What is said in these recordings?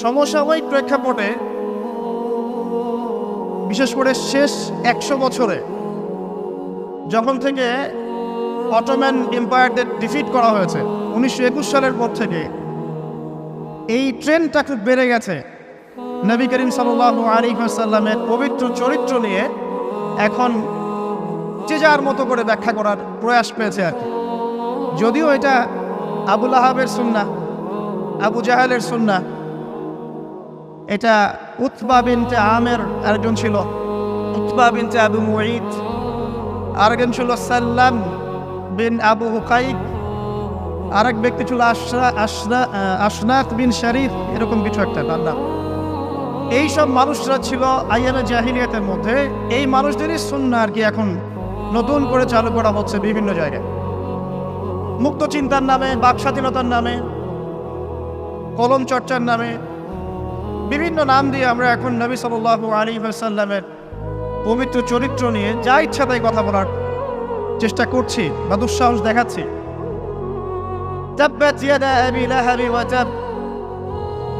সমসাময়িক প্রেক্ষাপটে, বিশেষ করে শেষ একশো বছরে, যখন থেকে অটোম্যান এম্পায়ারদের ডিফিট করা হয়েছে, উনিশশো একুশ সালের পর থেকে, এই ট্রেনটা খুব বেড়ে গেছে। নবী করিম সাল্লাহ আলী সাল্লামের পবিত্র চরিত্র নিয়ে এখন যে যার মতো করে ব্যাখ্যা করার প্রয়াস পেয়েছে আর যদিও এটা আবুল আহাবের সুন্না আবু জাহালের সুন্না এটা উতবা বিনতে আমের, আরেকজন ছিল। উতবা বিনতে আবু মুঈদ, আরেকজন ছিল সাল্লাম বিন আবু হুকাইক আরেক ব্যক্তি ছিল আশরা আশরা আশনাক বিন শরীফ, এরকম কিছু একটা তার নাম। এই সব মানুষরা ছিল আইয়ামে জাহিলিয়াতের মধ্যে। এই মানুষদেরই সুন্না আর কি এখন নতুন করে চালু করা হচ্ছে বিভিন্ন জায়গায়। মুক্ত চিন্তার নামে বাক স্বাধীনতার নামে, কলম চর্চার নামে বিভিন্ন নাম দিয়ে আমরা এখন নবী সাল আলী সাল্লামের পবিত্র চরিত্র নিয়ে যা ইচ্ছা তাই কথা বলার চেষ্টা করছি বা দুঃসাহস দেখাচ্ছি।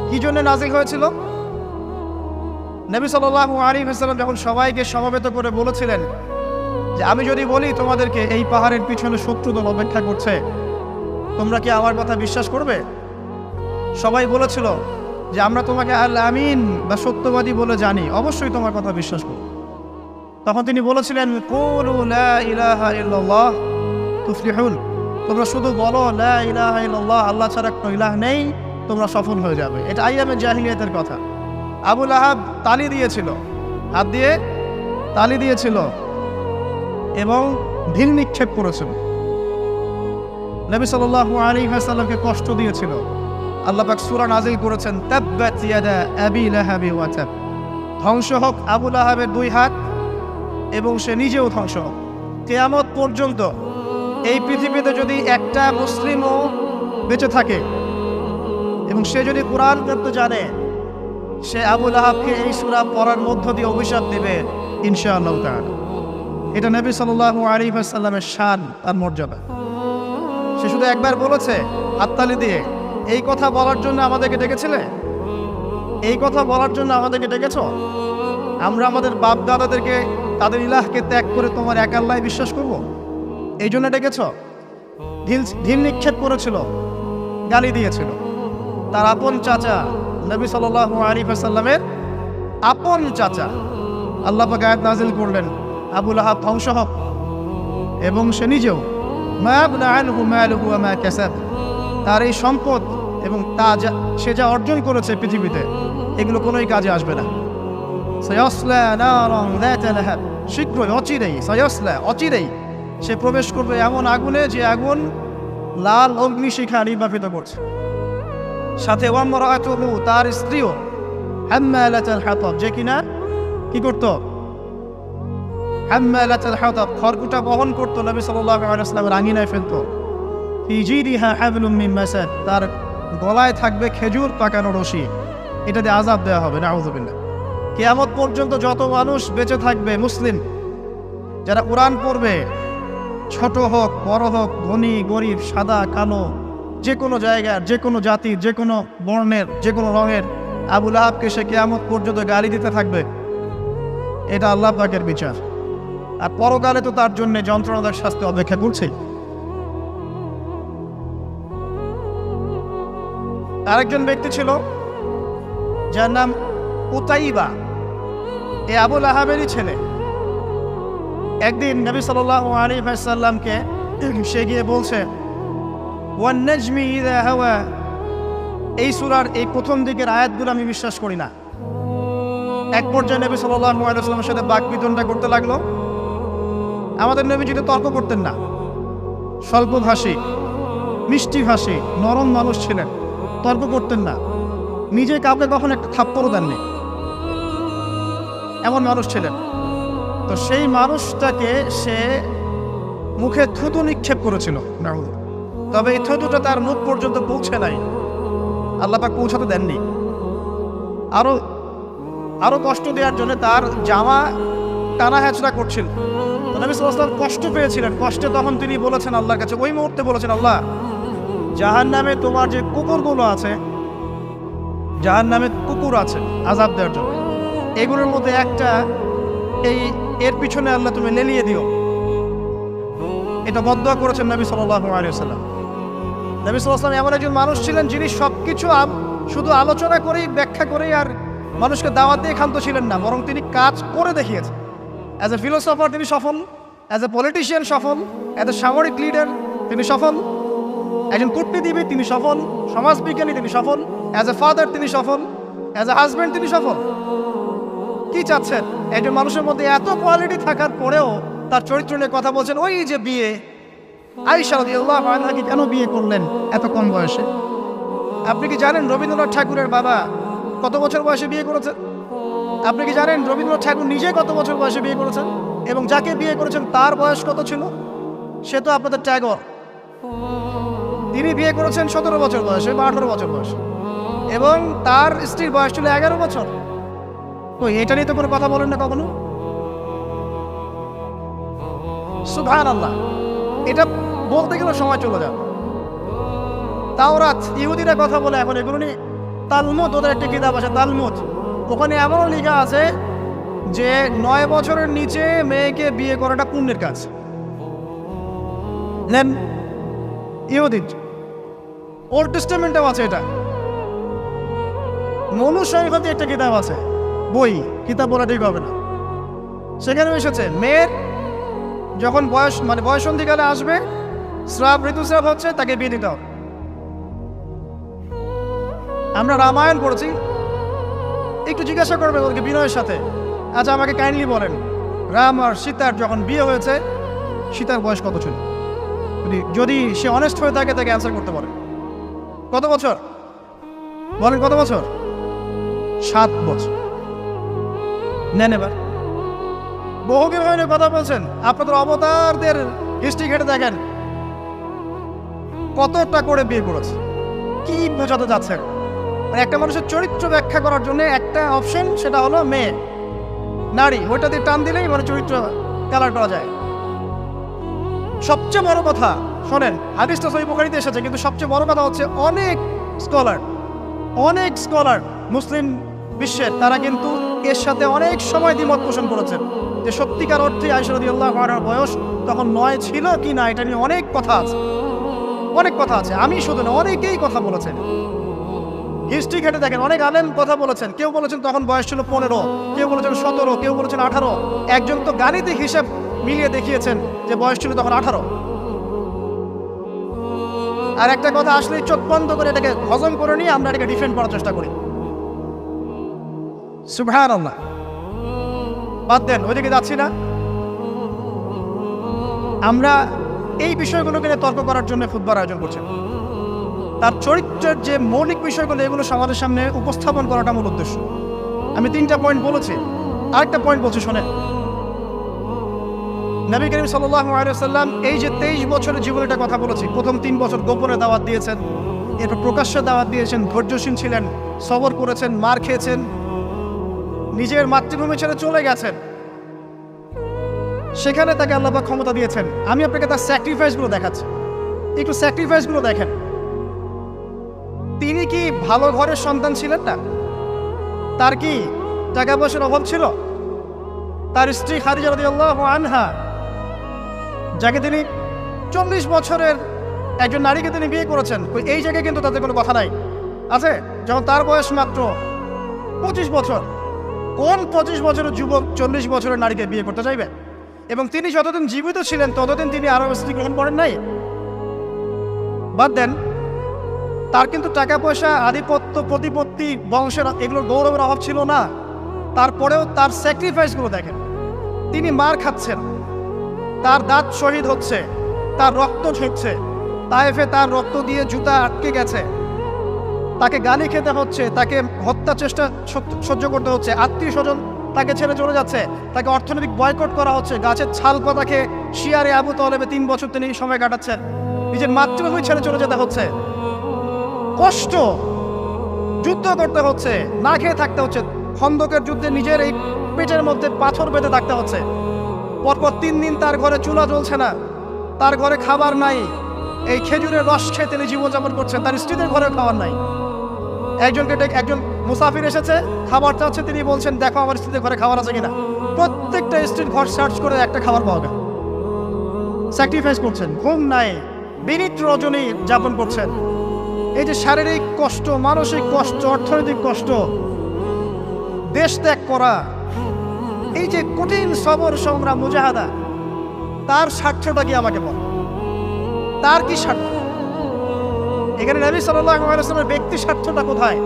কি জন্য নাজিল হয়েছিল? নবী সাল্লাল্লাহু আলাইহি ওয়াসাল্লাম যখন সবাইকে সমবেত করে বলেছিলেন যে, আমি যদি বলি তোমাদেরকে এই পাহাড়ের পিছনে শত্রু দল অপেক্ষা করছে, তোমরা কি আমার কথা বিশ্বাস করবে? সবাই বলেছিল যে আমরা তোমাকে আল আমিন বা সত্যবাদী বলে জানি, অবশ্যই তোমার কথা বিশ্বাস করব। তখন তিনি বলেছিলেন তোমরা শুধু বলো আল্লাহ ছাড়া কোনো ইলাহ নেই, তোমরা সফল হয়ে যাবে। এটা আইয়ামে জাহিলিয়াতের কথা। আবুল আহাব তালি দিয়েছিল, হাত দিয়ে তালি দিয়েছিল এবং ঢিল নিক্ষেপ করেছিল। নবী সাল্লাল্লাহু আলাইহি ওয়াসাল্লামকে কষ্ট দিয়েছিল। আল্লাহ পাক সূরা নাজিল করেছেন ধ্বংস হোক আবু লাহাবের দুই হাত, এবং সে নিজেও ধ্বংস হোক। কেয়ামত পর্যন্ত এই পৃথিবীতে যদি একটা মুসলিমও বেঁচে থাকে, এবং সে যদি কোরআন পড়তে জানে, সে আবুল আহাবকে এই সুরা পড়ার মধ্য দিয়ে অভিশাপ দেবে, ইনশাআল্লাহ এটা নবী সাল্লাল্লাহু আলাইহি ওয়াসাল্লামের শান তার মর্যাদা। সে শুধু একবার বলেছে, হাততালি দিয়ে এই কথা বলার জন্য আমাদেরকে ডেকেছিলে? এই কথা বলার জন্য আমাদেরকে ডেকেছ? আমরা আমাদের বাপ দাদাদেরকে তাদের ইলাহকে ত্যাগ করে তোমার এক আল্লাহ বিশ্বাস করব। এই জন্য ডেকেছ? ঢিল ঢিল নিক্ষেপ করেছিল, গালি দিয়েছিল। তার আপন চাচা, নবী সাল্লাহ আলী সাল্লামের আপন চাচা, আল্লাহ আয়াত নাজিল করলেন আবুল আহাব ধ্বংস হক এবং সে নিজেও তার এই সম্পদ এবং তা যা সে যা অর্জন করেছে পৃথিবীতে, এগুলো কোনোই কাজে আসবে না। শীঘ্রই, অচিরেই, সয়সলা, অচিরেই সে প্রবেশ করবে এমন আগুনে যে আগুন লাল অগ্নিশিখা নির্বাপিত করছে। সাথে তার স্ত্রীও হাতাব। যে কিনা? কি করত? হাতাব, খড়কুটা বহন করতো নবী সাল্লাল্লাহু আলাইহি ওয়াসাল্লামের আঙিনায় ফেলতো। তার গলায় থাকবে খেজুর, পাকানো রশি। এটা দিয়ে আজাব দেওয়া হবে নাউযুবিল্লাহ কেয়ামত পর্যন্ত যত মানুষ বেঁচে থাকবে মুসলিম, যারা কোরআন পড়বে, ছোট হোক, বড় হোক, ধনী, গরিব, সাদা, কালো, যে কোনো জায়গার, যে কোনো জাতির, যে কোনো বর্ণের, যে কোনো রঙের আবুল আহাবকে সে কেয়ামত পর্যন্ত গালি দিতে থাকবে। এটা আল্লাহ পাকের বিচার। আর পরকালে তো তার জন্য যন্ত্রণাদার শাস্তি অপেক্ষা করছেই আরেকজন ব্যক্তি ছিল, যার নাম উতাইবা। এ আবুল আহাবেরই ছেলে। একদিন নবী সাল আলী সাল্লামকে সে গিয়ে বলছে এই সুরার এই প্রথম দিকের আয়াতগুলো আমি বিশ্বাস করি না। এক পর্যায়ে নবী আলাইহি সাথে বাক বিতণ্ডা করতে লাগল। আমাদের নবী যদি তর্ক করতেন না। স্বল্পভাষী মিষ্টিভাষী নরম মানুষ ছিলেন। তর্ক করতেন না। নিজে কাউকে কখন একটা থাপ্পড়ও দেননি। এমন মানুষ ছিলেন। তো সেই মানুষটাকে সে মুখে থুতু নিক্ষেপ করেছিল। তবে এই থুতুটা তার মুখ পর্যন্ত পৌঁছে নাই। আল্লাপাক পৌঁছাতে দেননি। আরও আরও কষ্ট দেওয়ার জন্য তার জামা টানা হ্যাচড়া করছিল। নবী ওয়াসাল্লাম কষ্ট পেয়েছিলেন। কষ্টে তখন তিনি বলেছেন আল্লাহর কাছে, ওই মুহূর্তে বলেছেন, আল্লাহ জাহান নামে তোমার যে কুকুরগুলো আছে যার নামে কুকুর আছে আজাব দেওয়ার জন্য। এগুলোর মধ্যে একটা, এই এর পিছনে আল্লাহ তুমি লেলিয়ে দিও। এটা বদয়া করেছেন নবী আলিয়াল্লাম নবী সাল্লাম এমন একজন মানুষ ছিলেন যিনি সব কিছু শুধু আলোচনা করেই, ব্যাখ্যা করেই আর মানুষকে দাওয়াত দিয়ে ক্ষান্ত ছিলেন না, বরং তিনি কাজ করে দেখিয়েছেন। অ্যাজ এ ফিলোসফার তিনি সফল অ্যাজ এ পলিটিশিয়ান সফল অ্যাজ এ সামরিক লিডার তিনি সফল। একজন কূটনীতিবিদ তিনি সফল। সমাজবিজ্ঞানী তিনি সফল। অ্যাজ এ ফাদার তিনি সফল। অ্যাজ এ হাজব্যান্ড তিনি সফল। কি চাচ্ছেন? একজন মানুষের মধ্যে এত কোয়ালিটি থাকার পরেও তার চরিত্র নিয়ে কথা বলছেন ওই যে বিয়ে। আইসা আল্লাহ আনহাকে কেন বিয়ে করলেন এত কম বয়সে? আপনি কি জানেন রবীন্দ্রনাথ ঠাকুরের বাবা কত বছর বয়সে বিয়ে করেছেন আপনি কি জানেন রবীন্দ্রনাথ ঠাকুর নিজে কত বছর বয়সে বিয়ে করেছেন এবং যাকে বিয়ে করেছেন তার বয়স কত ছিল? সে তো আপনাদের ট্যাগর। তিনি বিয়ে করেছেন সতেরো বছর বয়সে বা আঠারো বছর বয়সে। এবং তার স্ত্রীর বয়স ছিল এগারো বছর। তো এটা নিয়ে তো কোনো কথা বলেন না কখনো? সুভান আল্লাহ এটা বলতে গেলে সময় চলে যাবে তাওরাত, ইহুদিরা কথা বলে এখন এগুলো নিয়ে। তালমুদ, ওদের একটি কিতাব আছে, তালমুদ। ওখানে এমনও লেখা আছে যে নয় বছরের নিচে মেয়েকে বিয়ে করাটা পুণ্যের কাজ। নেন ইহুদিন ওল্ড টেস্টামেন্টেও আছে এটা। মনুষ্যতে একটা কিতাব আছে, বই, কিতাব বলা ঠিক হবে না। সেখানে এসেছে, মেয়ের যখন বয়স মানে বয়সন্ধিকালে আসবে শ্রাব ঋতুস্রাব হচ্ছে, তাকে বিয়ে দিতে হবে। আমরা রামায়ণ পড়েছি, একটু জিজ্ঞাসা করবে ওদেরকে বিনয়ের সাথে। আচ্ছা আমাকে কাইন্ডলি বলেন, রাম আর সীতার যখন বিয়ে হয়েছে, সীতার বয়স কত ছিল? যদি সে অনেস্ট হয়ে থাকে, তাকে অ্যান্সার করতে পারে কত বছর? বলেন কত বছর? সাত বছর। নেন এবার। বহুকে ভাবে কথা বলছেন। আপনাদের অবতারদের হিস্ট্রি ঘেটে দেখেন। কতটা করে বিয়ে করেছে। কি বোঝাতে যাচ্ছে মানে একটা মানুষের চরিত্র ব্যাখ্যা করার জন্য একটা অপশন সেটা হলো মেয়ে। নারী, ওইটা দিয়ে টান দিলেই মানে চরিত্র কালার করা যায়। সবচেয়ে বড় কথা শোনেন হাদিসটা সহি পোকারিতে এসেছে, কিন্তু সবচেয়ে বড় কথা হচ্ছে অনেক স্কলার অনেক স্কলার মুসলিম বিশ্বের, তারা কিন্তু এর সাথে অনেক সময় দ্বিমত পোষণ করেছেন। যে সত্যিকার অর্থে আইসরদি আল্লাহ বয়স তখন নয় ছিল কি না, এটা নিয়ে অনেক কথা আছে। অনেক কথা আছে, আমি শুধু না, অনেকেই কথা বলেছেন। হিস্ট্রি ঘেটে দেখেন, অনেক আলেম কথা বলেছেন। কেউ বলেছেন তখন বয়স ছিল পনেরো, কেউ বলেছেন সতেরো, কেউ বলেছেন আঠারো। একজন তো গাণিতিক হিসাব মিলিয়ে দেখিয়েছেন যে বয়স ছিল তখন আঠারো। আর একটা কথা, আসলে চোখ বন্ধ করে এটাকে হজম করে নিয়ে আমরা এটাকে ডিফেন্ড করার চেষ্টা করি। বাদ দেন, ওইদিকে যাচ্ছি না। আমরা এই বিষয়গুলোকে নিয়ে তর্ক করার জন্য ফুটবল আয়োজন করছি। তার চরিত্রের যে মৌলিক বিষয়গুলো, এগুলো সমাজের সামনে উপস্থাপন করাটা মূল উদ্দেশ্য। আমি তিনটা পয়েন্ট বলেছি। আরেকটা পয়েন্ট বলছি, শোনেন। নবী করিম সাল্লাম এই যে তেইশ বছরের জীবনেটা কথা বলেছি, প্রথম তিন বছর গোপনে দাওয়াত দিয়েছেন, এরপর প্রকাশ্যে দাওয়াত দিয়েছেন, ধৈর্যশীল ছিলেন, সবর করেছেন, মার খেয়েছেন, নিজের মাতৃভূমি ছেড়ে চলে গেছেন। সেখানে তাকে আল্লাহ ক্ষমতা দিয়েছেন। আমি আপনাকে তার স্যাক্রিফাইসগুলো দেখাচ্ছি। একটু স্যাক্রিফাইসগুলো দেখেন। তিনি কি ভালো ঘরের সন্তান ছিলেন না? তার কি টাকা পয়সার অভাব ছিল? তার স্ত্রী রাদিয়াল্লাহু আনহা যাকে তিনি চল্লিশ বছরের একজন নারীকে তিনি বিয়ে করেছেন এই জায়গায় কিন্তু তাদের কোনো কথা নাই। আছে? যখন তার বয়স মাত্র পঁচিশ বছর, কোন পঁচিশ বছরের যুবক চল্লিশ বছরের নারীকে বিয়ে করতে চাইবে? এবং তিনি যতদিন জীবিত ছিলেন, ততদিন তিনি আরও স্ত্রী গ্রহণ করেন নাই? বাদ দেন, তার কিন্তু টাকা পয়সা আধিপত্য, প্রতিপত্তি, বংশের এগুলোর গৌরবের অভাব ছিল না। তারপরেও তার স্যাক্রিফাইসগুলো দেখেন। তিনি মার খাচ্ছেন। তার দাঁত শহীদ হচ্ছে, তার রক্ত ঝুঁকছে তাইফে তার রক্ত দিয়ে জুতা আটকে গেছে। তাকে গালি খেতে হচ্ছে, তাকে হত্যা চেষ্টা সহ্য- সহ্য করতে হচ্ছে। আত্মীয় স্বজন তাকে ছেড়ে চলে যাচ্ছে, তাকে অর্থনৈতিক বয়কট করা হচ্ছে। গাছের ছাল পাতাকে শিয়ারে আবু তলেবে তিন বছর তিনি সময় কাটাচ্ছেন। নিজের মাতৃভূমি ছেড়ে চলে যেতে হচ্ছে। কষ্ট যুদ্ধ করতে হচ্ছে, না খেয়ে থাকতে হচ্ছে। খন্দকের যুদ্ধে নিজের এই পেটের মধ্যে পাথর বেঁধে থাকতে হচ্ছে। পরপর তিন দিন তার ঘরে চুলা জ্বলছে না। তার ঘরে খাবার নাই। এই খেজুরের রস খেয়ে তিনি জীবনযাপন করছেন। তার স্ত্রীদের ঘরে খাবার নাই। একজনকে একজন মুসাফির এসেছে, খাবার চাচ্ছে, তিনি বলছেন, দেখো আমার স্ত্রীদের ঘরে খাবার আছে কিনা? প্রত্যেকটা স্ত্রীর ঘর সার্চ করে একটা খাবার পাওয়া গেল। স্যাক্রিফাইস করছেন। ঘুম নাই। বিনীত রজনী যাপন করছেন। এই যে শারীরিক কষ্ট, মানসিক কষ্ট, অর্থনৈতিক কষ্ট, দেশ ত্যাগ করা এই যে কঠিন সবর সংগ্রাম মুজাহাদা, তার স্বার্থটা কি আমাকে বল? তার কি স্বার্থ? এখানে নবী সাল্লামের ব্যক্তি স্বার্থটা কোথায়?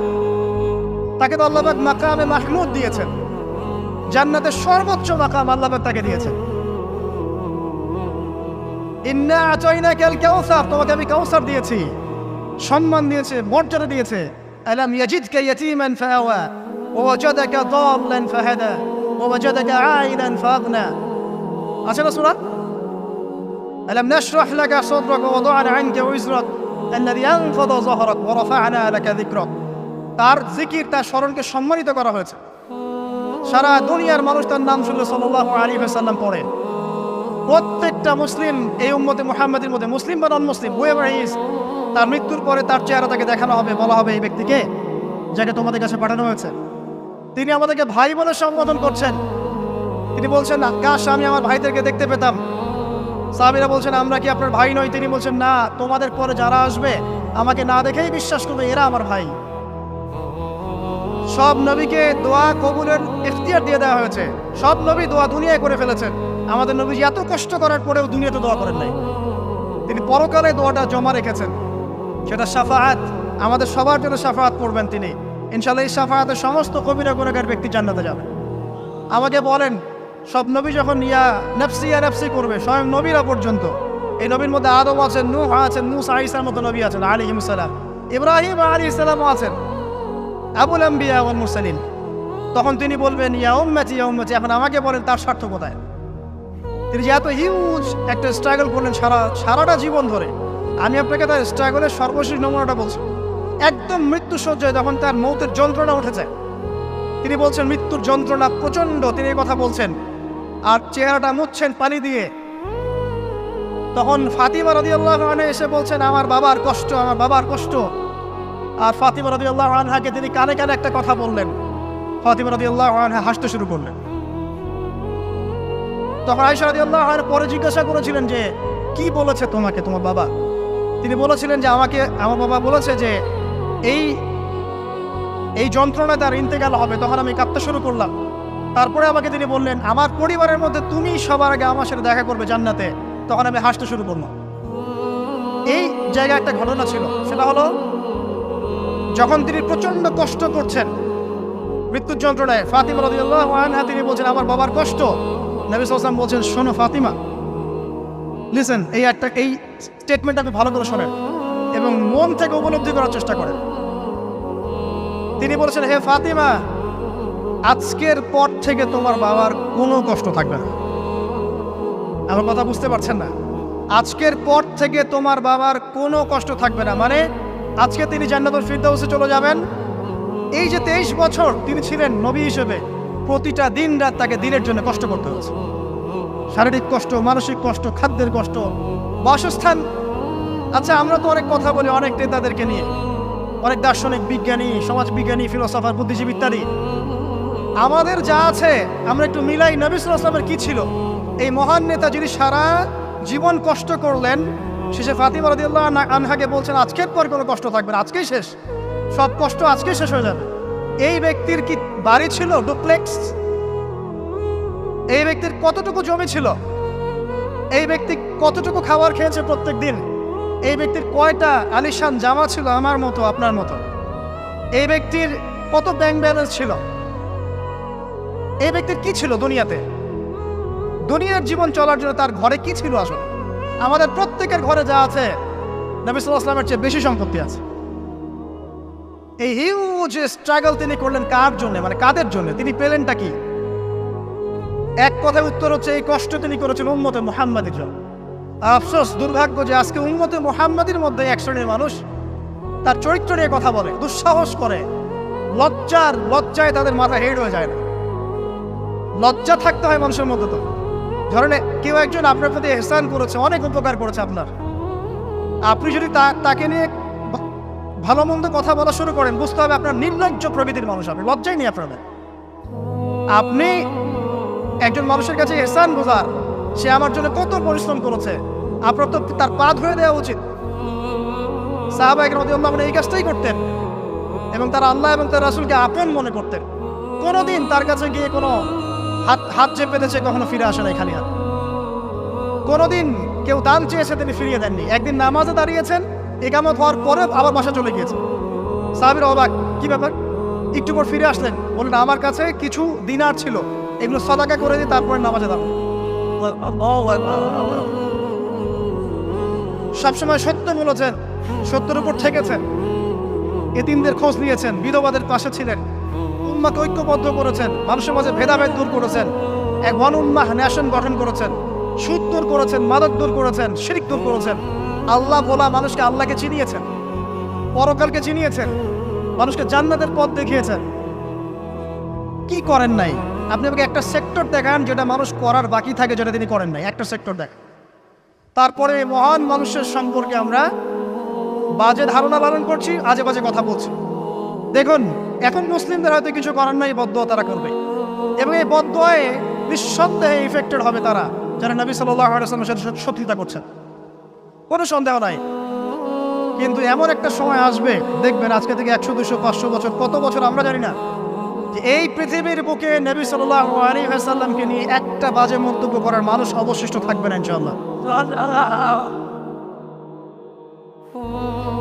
তাকে তো আল্লাহবাক মাকামে মাহমুদ দিয়েছেন। জান্নাতের সর্বোচ্চ মাকাম আল্লাহবাক তাকে দিয়েছেন। ইন্না আচাইনা কেল কাউসার তোমাকে আমি কাউসার দিয়েছি। সম্মান দিয়েছে, মর্যাদা দিয়েছে। আলাম ইয়াজিদকা ইয়াতীমান ফাআওয়া ওয়াজাদাকা দাল্লান ফাহাদা। ওয়াজাদাকা আইলান ফাগনা আছে না সূরা ألم نشرح لك صدرك ووضعنا عنك وزرك الذي أنفض ظهرك ورفعنا لك ذكرك তার জিকির তার স্মরণকে সম্মানিত করা হয়েছে সারা দুনিয়ার মানুষ তার নাম শুনলে সাল্লাহ আলী সাল্লাম পড়ে প্রত্যেকটা মুসলিম এই উম্মতে মুহাম্মাদের মধ্যে মুসলিম বা নন মুসলিম হুয়েভার ইজ তার মৃত্যুর পরে তার চেহারা তাকে দেখানো হবে বলা হবে এই ব্যক্তিকে যাকে তোমাদের কাছে পাঠানো হয়েছে তিনি আমাদেরকে ভাই বলে সম্বোধন করছেন। তিনি বলছেন কাশ আমি আমার ভাইদেরকে দেখতে পেতাম। সাহাবিরা বলছেন, আমরা কি আপনার ভাই নই? তিনি বলছেন, না, তোমাদের পরে যারা আসবে, আমাকে না দেখেই বিশ্বাস করবে, এরা আমার ভাই। সব নবীকে দোয়া কবুলের ইখতিয়ার দিয়ে দেওয়া হয়েছে। সব নবী দোয়া দুনিয়ায় করে ফেলেছেন। আমাদের নবী এত কষ্ট করার পরেও দুনিয়াতে দোয়া করেন নাই। তিনি পরকালে দোয়াটা জমা রেখেছেন। সেটা সাফাহাত আমাদের সবার জন্য সাফাহাত পড়বেন তিনি। ইনশাল্লাহ এই সমস্ত কবিরা গুণাগার ব্যক্তি জান্নাতে যাবে। আমাকে বলেন, সব নবী যখন ইয়া নফসি ইয়া নফসি করবে, স্বয়ং নবীরা পর্যন্ত, এই নবীর মধ্যে আদম আছেন, নূহ আছেন, মুসা ইসলার মতো নবী আছেন আলী ইমসালাম ইব্রাহিম আলী ইসলামও আছেন, আবুল আম্বিয়া ওয়াল তখন তিনি বলবেন, ইয়া উম্মতি ইয়া উম্মতি, এখন আমাকে বলেন তার স্বার্থ কোথায়? তিনি যে এত হিউজ একটা স্ট্রাগল করলেন সারা, সারাটা জীবন ধরে। আমি আপনাকে তার স্ট্রাগলের সর্বশেষ নমুনাটা বলছি। একদম মৃত্যু সজ্জায় যখন তার মৌতের যন্ত্রণা উঠেছে। তিনি বলছেন, মৃত্যুর যন্ত্রণা প্রচণ্ড। তিনি এই কথা বলছেন। আর চেহারাটা মুছছেন পানি দিয়ে। তখন ফাতিমা রদিয়াল্লাহ আনহা এসে বলছেন, আমার বাবার কষ্ট, আমার বাবার কষ্ট। আর ফাতিমা রদিয়াল্লাহ আনহাকে তিনি কানে কানে একটা কথা বললেন। ফাতিমা রদিয়াল্লাহ আনহা হাসতে শুরু করলেন। তখন আয়সা রদিয়াল্লাহ আনহা পরে জিজ্ঞাসা করেছিলেন যে, কি বলেছে তোমাকে তোমার বাবা? তিনি বলেছিলেন যে, আমাকে, আমার বাবা বলেছে যে এই এই যন্ত্রণা তার ইন্তেকাল হবে। তখন আমি কাঁদতে শুরু করলাম। তারপরে আমাকে তিনি বললেন, আমার পরিবারের মধ্যে তুমি সবার আগে আমার সাথে দেখা করবে জান্নাতে। তখন আমি হাসতে শুরু করলাম। এই জায়গায় একটা ঘটনা ছিল। সেটা হলো, যখন তিনি প্রচণ্ড কষ্ট করছেন, মৃত্যুর যন্ত্রণায়, ফাতিমা রদিয়াল্লাহ আনহা তিনি বলছেন, আমার বাবার কষ্ট। নবী সাল্লাম বলছেন, শোনো ফাতিমা লিসেন এই একটা, এই স্টেটমেন্ট আপনি ভালো করে শোনেন এবং মন থেকে উপলব্ধি করার চেষ্টা করেন। তিনি বলেছেন, হে ফাতিমা, আজকের পর থেকে তোমার বাবার কোনো কষ্ট থাকবে না। আমার কথা বুঝতে পারছেন না। আজকের পর থেকে তোমার বাবার কোনো কষ্ট থাকবে না। মানে আজকে তিনি জান্নাতুল ফিরদাউসে চলে যাবেন। এই যে তেইশ বছর তিনি ছিলেন নবী হিসেবে, প্রতিটা দিন রাত তাকে দিনের জন্য কষ্ট করতে হয়েছে। শারীরিক কষ্ট, মানসিক কষ্ট, খাদ্যের কষ্ট, বাসস্থান। আচ্ছা আমরা তো অনেক কথা বলি অনেক নেতাদেরকে নিয়ে। অনেক দার্শনিক, বিজ্ঞানী সমাজ বিজ্ঞানী ফিলোসফার, বুদ্ধিজীবী ইত্যাদি। আমাদের যা আছে, আমরা একটু মিলাই নবিসুল আসলামের কি ছিল? এই মহান নেতা যিনি সারা জীবন কষ্ট করলেন, শেষে ফাতিমা রদিউল্লাহ আনহাকে বলছেন, আজকের পর কোনো কষ্ট থাকবে না, আজকেই শেষ। সব কষ্ট আজকেই শেষ হয়ে যাবে। এই ব্যক্তির কি বাড়ি ছিল? ডুপ্লেক্স? এই ব্যক্তির কতটুকু জমি ছিল? এই ব্যক্তি কতটুকু খাবার খেয়েছে প্রত্যেক দিন এই ব্যক্তির কয়টা আলিশান জামা ছিল আমার মতো, আপনার মতো? এই ব্যক্তির কত ব্যাংক ব্যালেন্স ছিল? এই ব্যক্তির কি ছিল দুনিয়াতে? দুনিয়ার জীবন চলার জন্য তার ঘরে কি ছিল আসলে? আমাদের প্রত্যেকের ঘরে যা আছে, নবী সাল্লাহ চেয়ে বেশি সম্পত্তি আছে। এই হিউজ স্ট্রাগল তিনি করলেন কার জন্য? মানে কাদের জন্য? তিনি পেলেনটা কি? এক কথায় উত্তর হচ্ছে, এই কষ্ট তিনি করেছেন উম্মতে মোহাম্মদের জন্য। আফসোস, দুর্ভাগ্য যে আজকে উম্মতে মোহাম্মদের মধ্যে এক শ্রেণির মানুষ তার চরিত্র নিয়ে কথা বলে, দুঃসাহস করে। লজ্জার লজ্জায় তাদের মাথা হেড হয়ে যায় না। লজ্জা থাকতে হয় মানুষের মধ্যে তো। ধরেন কেউ একজন আপনার প্রতি এহসান করেছে, অনেক উপকার করেছে আপনার। আপনি যদি তাকে নিয়ে ভালো মন্দ কথা বলা শুরু করেন, বুঝতে হবে আপনার নির্লজ্জ প্রকৃতির মানুষ আপনি, লজ্জাই নেই আপনাদের। আপনি একজন মানুষের কাছে এহসান বোঝার, সে আমার জন্য কত পরিশ্রম করেছে আপনার তো তার পা ধরে দেওয়া উচিত। সাহাবাহিক এই কাজটাই করতেন এবং তারা আল্লাহ এবং তার রাসুলকে আপন মনে করতেন। কোনোদিন তার কাছে গিয়ে কোনো হাত হাত চেপে দিয়েছে কখনো ফিরে আসে নাই খালি হাত। কোনোদিন কেউ দান চেয়েছে তিনি ফিরিয়ে দেননি। একদিন নামাজে দাঁড়িয়েছেন, একামত হওয়ার পরে আবার বাসা চলে গিয়েছে সাহাবির অবাক, কি ব্যাপার? একটু পর ফিরে আসলেন। বললেন, আমার কাছে কিছু দিনার ছিল। এগুলো সদাকা করে দিয়ে তারপরে নামাজে দাঁড়াবো সবসময় সত্য বলেছেন সত্যের উপর ঠেকেছেন। এতিমদের খোঁজ নিয়েছেন, বিধবাদের পাশে ছিলেন। উম্মাকে ঐক্যবদ্ধ করেছেন, মানুষের মাঝে ভেদাভেদ দূর করেছেন। এক ওয়ান উম্মাহ ন্যাশন গঠন করেছেন, সুদ দূর করেছেন, মাদক দূর করেছেন, শিরিক দূর করেছেন। আল্লাহ বলা মানুষকে আল্লাহকে চিনিয়েছেন, পরকালকে চিনিয়েছেন, মানুষকে জান্নাতের পথ দেখিয়েছেন। কি করেন নাই? আপনি আমাকে একটা সেক্টর দেখান যেটা মানুষ করার বাকি থাকে যেটা তিনি করেন নাই। একটা সেক্টর দেখান। তারপরে মহান মানুষের সম্পর্কে আমরা বাজে ধারণা পালন করছি, আজে বাজে কথা বলছি। দেখুন, এখন মুসলিমদের হয়তো কিছু করার নাই বদ্ধ তারা করবে। এবং এই বদ্ধয়ে নিঃসন্দেহে ইফেক্টেড হবে তারা, যারা নবী সাল্লামের সাথে শত্রুতা করছেন। কোনো সন্দেহ নাই। কিন্তু এমন একটা সময় আসবে, দেখবেন আজকে থেকে একশো, দুশো, পাঁচশো বছর, কত বছর আমরা জানি না, যে এই পৃথিবীর বুকে নবী সাল্লাহ আলী সাল্লামকে নিয়ে একটা বাজে মন্তব্য করার মানুষ অবশিষ্ট থাকবে না ইনশাল্লাহ 抓到好